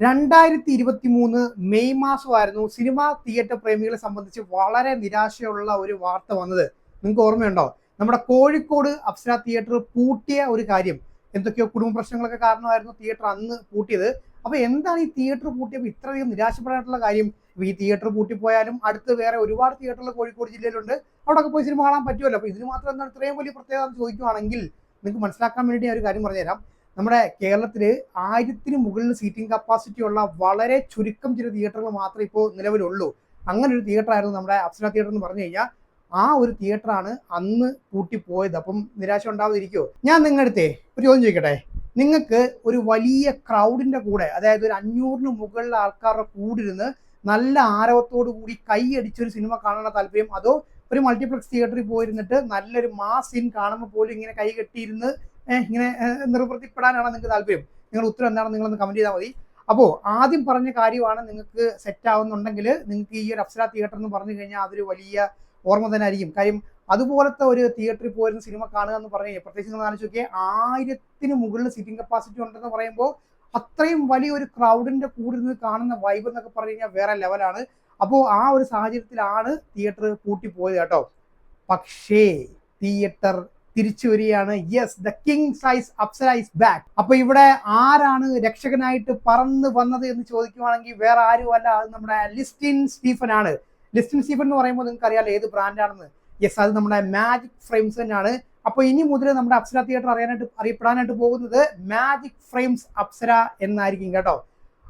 രണ്ടായിരത്തി ഇരുപത്തി മൂന്ന് മെയ് മാസമായിരുന്നു സിനിമാ തിയേറ്റർ പ്രേമികളെ സംബന്ധിച്ച് വളരെ നിരാശയുള്ള ഒരു വാർത്ത വന്നത്. നിങ്ങൾക്ക് ഓർമ്മയുണ്ടോ? നമ്മുടെ കോഴിക്കോട് അപ്സര തിയേറ്റർ പൂട്ടിയ ഒരു കാര്യം. എന്തൊക്കെയോ കുടുംബ പ്രശ്നങ്ങളൊക്കെ കാരണമായിരുന്നു തിയേറ്റർ അന്ന് പൂട്ടിയത്. അപ്പൊ എന്താണ് ഈ തിയേറ്റർ പൂട്ടിയപ്പോൾ ഇത്രയധികം നിരാശപ്പെടാനായിട്ടുള്ള കാര്യം? ഈ തിയേറ്റർ പൂട്ടിപ്പോയാലും അടുത്ത് വേറെ ഒരുപാട് തിയേറ്ററുകൾ കോഴിക്കോട് ജില്ലയിലുണ്ട്. അവിടെയൊക്കെ പോയി സിനിമ കാണാൻ പറ്റുമല്ലോ. അപ്പൊ ഇതിന് മാത്രം എന്താണ് ഇത്രയും വലിയ പ്രത്യേകത എന്ന് ചോദിക്കുവാണെങ്കിൽ നിങ്ങൾക്ക് മനസ്സിലാക്കാൻ വേണ്ടി ഞാൻ ഒരു കാര്യം പറഞ്ഞുതരാം. നമ്മുടെ കേരളത്തിൽ ആയിരത്തിന് മുകളിൽ സീറ്റിംഗ് കപ്പാസിറ്റി ഉള്ള വളരെ ചുരുക്കം ചില തിയേറ്ററുകൾ മാത്രമേ ഇപ്പോൾ നിലവിലുള്ളൂ. അങ്ങനെ ഒരു തിയേറ്റർ ആയിരുന്നു നമ്മുടെ അപ്സര തിയേറ്റർ എന്ന് പറഞ്ഞു കഴിഞ്ഞാൽ ആ ഒരു തിയേറ്ററാണ് അന്ന് കൂട്ടിപ്പോയത് അപ്പം നിരാശ ഉണ്ടാവാതിരിക്കുമോ ഞാൻ നിങ്ങളുടെ ഒരു ചോദ്യം ചോദിക്കട്ടെ? നിങ്ങൾക്ക് ഒരു വലിയ ക്രൗഡിന്റെ കൂടെ അതായത് ഒരു അഞ്ഞൂറിന് മുകളിൽ ആൾക്കാരുടെ കൂടിരുന്ന് നല്ല ആരവത്തോടു കൂടി കൈയടിച്ചൊരു സിനിമ കാണാനുള്ള താല്പര്യം അതോ ഒരു മൾട്ടിപ്ലക്സ് തിയേറ്ററിൽ പോയിരുന്നിട്ട് നല്ലൊരു മാസ് സീൻ കാണുമ്പോൾ പോലും ഇങ്ങനെ കൈ കെട്ടിയിരുന്ന് ഇങ്ങനെ നിർവൃത്തിപ്പെടാനാണ് നിങ്ങൾക്ക് താല്പര്യം? നിങ്ങൾ ഉത്തരം എന്താണെന്ന് നിങ്ങളൊന്ന് കമന്റ് ചെയ്താൽ മതി. അപ്പോൾ ആദ്യം പറഞ്ഞ കാര്യമാണ് നിങ്ങൾക്ക് സെറ്റ് ആവുന്നുണ്ടെങ്കിൽ നിങ്ങൾക്ക് ഈ ഒരു അപ്സര തിയേറ്റർ എന്ന് പറഞ്ഞു കഴിഞ്ഞാൽ അതൊരു വലിയ ഓർമ്മ തന്നെ ആയിരിക്കും. കാര്യം അതുപോലത്തെ ഒരു തിയേറ്ററിൽ പോയിരുന്ന സിനിമ കാണുക എന്ന് പറഞ്ഞു കഴിഞ്ഞാൽ പ്രത്യേകിച്ച് നിങ്ങൾ ആലോചിച്ച് നോക്കിയാൽ ആയിരത്തിന് മുകളിൽ സീറ്റിംഗ് കപ്പാസിറ്റി ഉണ്ടെന്ന് പറയുമ്പോൾ അത്രയും വലിയൊരു ക്രൗഡിന്റെ കൂടെ നിന്ന് കാണുന്ന വൈബ് എന്നൊക്കെ പറഞ്ഞു കഴിഞ്ഞാൽ വേറെ ലെവലാണ് അപ്പോൾ ആ ഒരു സാഹചര്യത്തിലാണ് തിയേറ്റർ പൂട്ടിപ്പോയത് കേട്ടോ. പക്ഷേ തിയേറ്റർ തിരിച്ചു വരികയാണ് yes the king size Apsara back അപ്പൊ ഇവിടെ ആരാണ് രക്ഷകനായിട്ട് പറന്ന് വന്നത് എന്ന് ചോദിക്കുവാണെങ്കിൽ വേറെ ആരുമല്ല അത് നമ്മുടെ ലിസ്റ്റിൻ സ്റ്റീഫൻ ആണ്. ലിസ്റ്റിൻ സ്റ്റീഫൻ എന്ന് പറയുമ്പോൾ നിങ്ങൾക്ക് അറിയാലോ ഏത് ബ്രാൻഡാണെന്ന് യെസ് അത് നമ്മുടെ മാജിക് ഫ്രെയിംസ് തന്നെയാണ്. അപ്പൊ ഇനി മുതൽ നമ്മുടെ അപ്സര തിയേറ്റർ അറിയാനായിട്ട് അറിയപ്പെടാനായിട്ട് പോകുന്നത് മാജിക് ഫ്രെയിംസ് അപ്സര എന്നായിരിക്കും കേട്ടോ.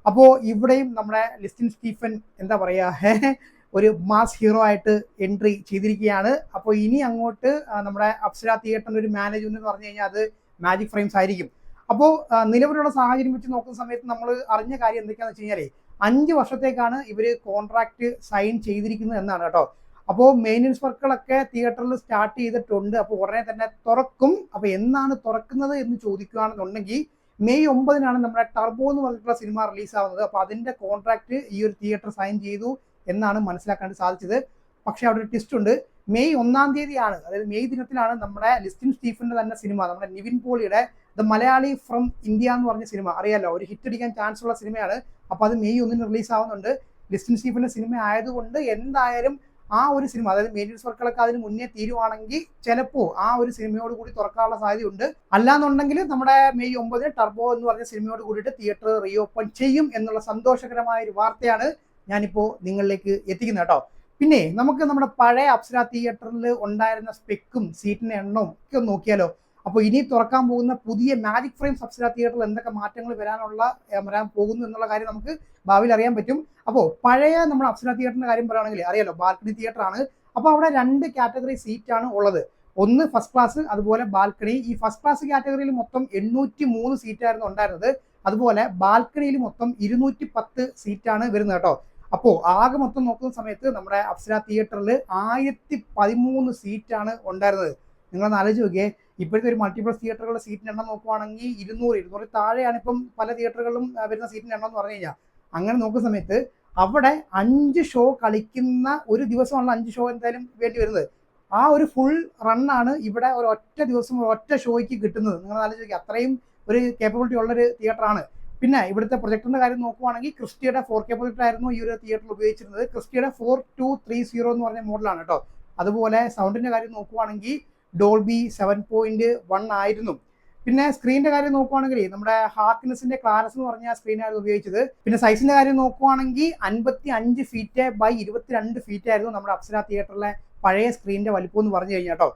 അപ്പോൾ ഇവിടെയും നമ്മുടെ ലിസ്റ്റിൻ സ്റ്റീഫൻ എന്താ പറയാ? ഒരു മാസ് ഹീറോ ആയിട്ട് എൻട്രി ചെയ്തിരിക്കുകയാണ്. അപ്പോൾ ഇനി അങ്ങോട്ട് നമ്മുടെ അപ്സര തിയേറ്ററിന്റെ ഒരു മാനേജ്മെന്റ് എന്ന് പറഞ്ഞു കഴിഞ്ഞാൽ അത് മാജിക് ഫ്രെയിംസ് ആയിരിക്കും. അപ്പോൾ നിലവിലുള്ള സാഹചര്യം വെച്ച് നോക്കുന്ന സമയത്ത് നമ്മൾ അറിഞ്ഞ കാര്യം എന്തൊക്കെയാണെന്ന് വെച്ച് കഴിഞ്ഞാൽ അഞ്ച് വർഷത്തേക്കാണ് ഇവർ കോൺട്രാക്ട് സൈൻ ചെയ്തിരിക്കുന്നത് എന്നാണ് കേട്ടോ. അപ്പോൾ മെയിന്റനൻസ് വർക്കുകളൊക്കെ തിയേറ്ററിൽ സ്റ്റാർട്ട് ചെയ്തിട്ടുണ്ട്. അപ്പോൾ ഉടനെ തന്നെ തുറക്കും. അപ്പോൾ എന്നാണ് തുറക്കുന്നത് എന്ന് ചോദിക്കുകയാണെന്നുണ്ടെങ്കിൽ മെയ് ഒമ്പതിനാണ് നമ്മുടെ ടർബോ എന്ന് പറഞ്ഞിട്ടുള്ള സിനിമ റിലീസ് ആവുന്നത്. അപ്പോൾ അതിന്റെ കോൺട്രാക്ട് ഈ ഒരു തിയേറ്റർ സൈൻ ചെയ്തു. എന്നാണ് മനസ്സിലാക്കാൻ സാധിച്ചത്. പക്ഷേ അവിടെ ഒരു ട്വിസ്റ്റ് ഉണ്ട്. മെയ് ഒന്നാം തീയതിയാണ് അതായത് മെയ് ദിനത്തിലാണ് നമ്മുടെ ലിസ്റ്റിൻ സ്റ്റീഫന്റെ തന്നെ സിനിമ നമ്മുടെ നിവിൻ പോളിയുടെ ദ മലയാളി ഫ്രം ഇന്ത്യ എന്ന് പറഞ്ഞ സിനിമ. അറിയാലോ ഒരു ഹിറ്റ് അടിക്കാൻ ചാൻസ് ഉള്ള സിനിമയാണ്. അപ്പോൾ അത് മെയ് ഒന്നിന് റിലീസ് ആവുന്നുണ്ട്. ലിസ്റ്റിൻ സ്റ്റീഫന്റെ സിനിമ ആയതുകൊണ്ട് എന്തായാലും ആ ഒരു സിനിമ അതായത് മേജർ വർക്കുകളൊക്കെ അതിന് മുന്നേ തീരുവാണെങ്കിൽ ചിലപ്പോൾ ആ ഒരു സിനിമയോട് കൂടി തുറക്കാനുള്ള സാധ്യതയുണ്ട്. അല്ലാന്നുണ്ടെങ്കിൽ നമ്മുടെ മെയ് ഒമ്പതിന് ടർബോ എന്ന് പറഞ്ഞ സിനിമയോട് കൂടിയിട്ട് തിയേറ്റർ റീ ഓപ്പൺ ചെയ്യും എന്നുള്ള സന്തോഷകരമായ ഒരു വാർത്തയാണ് ഞാനിപ്പോൾ നിങ്ങളിലേക്ക് എത്തിക്കുന്നത് കേട്ടോ. പിന്നെ നമുക്ക് നമ്മുടെ പഴയ അപ്സര തിയേറ്ററിൽ ഉണ്ടായിരുന്ന സ്പെക്കും സീറ്റിന്റെ എണ്ണവും ഒക്കെ നോക്കിയാലോ. അപ്പോൾ ഇനി തുറക്കാൻ പോകുന്ന പുതിയ മാജിക് ഫ്രെയിംസ് അപ്സര തിയേറ്ററിൽ എന്തൊക്കെ മാറ്റങ്ങൾ വരാനുള്ള വരാൻ പോകുന്നു എന്നുള്ള കാര്യം നമുക്ക് ഭാവിയിൽ അറിയാൻ പറ്റും. അപ്പോൾ പഴയ നമ്മുടെ അപ്സര തിയേറ്ററിന്റെ കാര്യം പറയുകയാണെങ്കിൽ അറിയാലോ ബാൽക്കണി തിയേറ്റർ ആണ്. അപ്പോൾ അവിടെ രണ്ട് കാറ്റഗറി സീറ്റാണ് ഉള്ളത്. ഒന്ന് ഫസ്റ്റ് ക്ലാസ് അതുപോലെ ബാൽക്കണി. ഈ ഫസ്റ്റ് ക്ലാസ് കാറ്റഗറിയിൽ മൊത്തം എണ്ണൂറ്റി മൂന്ന് സീറ്റായിരുന്നു ഉണ്ടായിരുന്നത്. അതുപോലെ ബാൽക്കണിയിൽ മൊത്തം ഇരുന്നൂറ്റി പത്ത് സീറ്റാണ് വരുന്നത് കേട്ടോ. അപ്പോൾ ആകെ മൊത്തം നോക്കുന്ന സമയത്ത് നമ്മുടെ അപ്സര തിയേറ്ററിൽ ആയിരത്തി പതിമൂന്ന് സീറ്റാണ് ഉണ്ടായിരുന്നത്. നിങ്ങളൊന്ന് ആലോചിച്ച് നോക്കിയേ. ഇപ്പോഴത്തെ ഒരു മൾട്ടിപ്ലക്സ് തിയേറ്ററുകളുടെ സീറ്റിന് എണ്ണം നോക്കുവാണെങ്കിൽ ഇരുന്നൂറ് ഇരുന്നൂറ് താഴെയാണ് ഇപ്പം പല തിയേറ്ററുകളിലും വരുന്ന സീറ്റിന്റെ എണ്ണം എന്ന് പറഞ്ഞു കഴിഞ്ഞാൽ അങ്ങനെ നോക്കുന്ന സമയത്ത് അവിടെ അഞ്ച് ഷോ കളിക്കുന്ന ഒരു ദിവസമാണ് അഞ്ച് ഷോ എന്തായാലും വേണ്ടി വരുന്നത്. ആ ഒരു ഫുൾ റണ്ണാണ് ഇവിടെ ഒരു ഒറ്റ ദിവസം ഒറ്റ ഷോയ്ക്ക് കിട്ടുന്നത്. നിങ്ങൾ ആലോചിക്കുക അത്രയും ഒരു കേപ്പബിലിറ്റി ഉള്ളൊരു തിയേറ്ററാണ് പിന്നെ ഇവിടുത്തെ പ്രൊജക്ടറിന്റെ കാര്യം നോക്കുവാണെങ്കിൽ ക്രിസ്റ്റിയുടെ ഫോർ കെ പ്രൊജക്ടർ ആയിരുന്നു ഈ ഒരു തിയേറ്ററിൽ ഉപയോഗിച്ചിരുന്നത്. ക്രിസ്റ്റിയുടെ ഫോർ ടു ത്രീ സീറോ എന്ന് പറഞ്ഞ മോഡലാണ് കേട്ടോ അതുപോലെ സൗണ്ടിന്റെ കാര്യം നോക്കുവാണെങ്കിൽ ഡോൾബി സെവൻ പോയിന്റ് വൺ ആയിരുന്നു. പിന്നെ സ്ക്രീനിന്റെ കാര്യം നോക്കുവാണെങ്കിൽ നമ്മുടെ ഹാർക്കിനെസിന്റെ ക്ലാരസ് എന്ന് പറഞ്ഞ സ്ക്രീനായിരുന്നു ഉപയോഗിച്ചത്. പിന്നെ സൈസിന്റെ കാര്യം നോക്കുവാണെങ്കിൽ അൻപത്തി അഞ്ച് ഫീറ്റ് ബൈ ഇരുപത്തിരണ്ട് ഫീറ്റ് ആയിരുന്നു നമ്മുടെ അപ്സര തിയേറ്ററിലെ പഴയ സ്ക്രീനിന്റെ വലിപ്പം എന്ന് പറഞ്ഞു കഴിഞ്ഞാൽ കേട്ടോ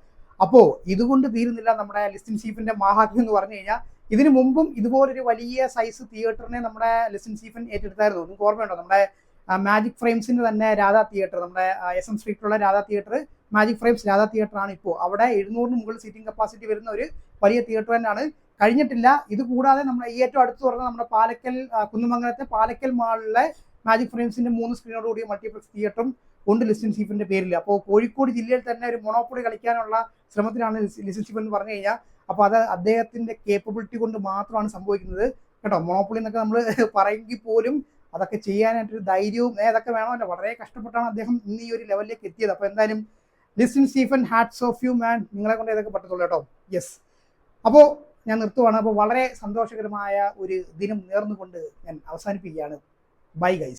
അപ്പോൾ ഇതുകൊണ്ട് തീരുന്നില്ല നമ്മുടെ ലിസ്റ്റിൻ സീഫിന്റെ മഹാത്മ്യം എന്ന് പറഞ്ഞു കഴിഞ്ഞാൽ ഇതിനു മുമ്പും ഇതുപോലൊരു വലിയ സൈസ് തിയേറ്ററിനെ നമ്മുടെ ലെസൻ സീഫൻ ഏറ്റെടുത്തായിരുന്നു. നിങ്ങൾക്ക് ഓർമ്മയുണ്ടോ? നമ്മുടെ മാജിക് ഫ്രെയിംസിന്റെ തന്നെ രാധാ തിയേറ്റർ നമ്മുടെ S M സ്ട്രീറ്റിലുള്ള Radha theatre magic frames Radha theatre ആണ് ഇപ്പോൾ. അവിടെ എഴുന്നൂറിന് മുകളിൽ സീറ്റിംഗ് കപ്പാസിറ്റി വരുന്ന ഒരു വലിയ തിയേറ്റർ തന്നെയാണ്. കഴിഞ്ഞിട്ടില്ല. ഇത് കൂടാതെ നമ്മുടെ ഏറ്റവും അടുത്ത് പറഞ്ഞ നമ്മുടെ പാലക്കൽ കുന്നുമംഗലത്തെ പാലക്കൽ മാളിലെ മാജിക് ഫ്രെയിംസിന്റെ മൂന്ന് സ്ക്രീനോട് കൂടിയ മൾട്ടിപ്ലക്സ് തിയേറ്ററും ഉണ്ട് ലിസ്റ്റിൻ സീഫിന്റെ പേരിൽ. അപ്പോൾ കോഴിക്കോട് ജില്ലയിൽ തന്നെ ഒരു മൊണോപ്പൊളി കളിക്കാനുള്ള ശ്രമത്തിലാണ് ലിസ്റ്റൻ സ്റ്റീഫൻ എന്ന് പറഞ്ഞു കഴിഞ്ഞാൽ അപ്പോൾ അത് അദ്ദേഹത്തിന്റെ കേപ്പബിലിറ്റി കൊണ്ട് മാത്രമാണ് സംഭവിക്കുന്നത്. കേട്ടോ മോണോപ്പൊളി എന്നൊക്കെ നമ്മൾ പറയുമെങ്കിൽ പോലും അതൊക്കെ ചെയ്യാനായിട്ടൊരു ധൈര്യവും അതൊക്കെ വേണമല്ലോ. വളരെ കഷ്ടപ്പെട്ടാണ് അദ്ദേഹം ഇന്ന് ഈ ഒരു ലെവലിലേക്ക് എത്തിയത്. അപ്പോൾ എന്തായാലും Listin Stephen hats off you man നിങ്ങളെ കൊണ്ട് ഇതൊക്കെ പറ്റത്തുള്ളൂ കേട്ടോ. യെസ് അപ്പോൾ ഞാൻ നിർത്തുവാണ്. അപ്പോൾ വളരെ സന്തോഷകരമായ ഒരു ദിനം നേർന്നുകൊണ്ട് ഞാൻ അവസാനിപ്പിക്കുകയാണ്. Bye guys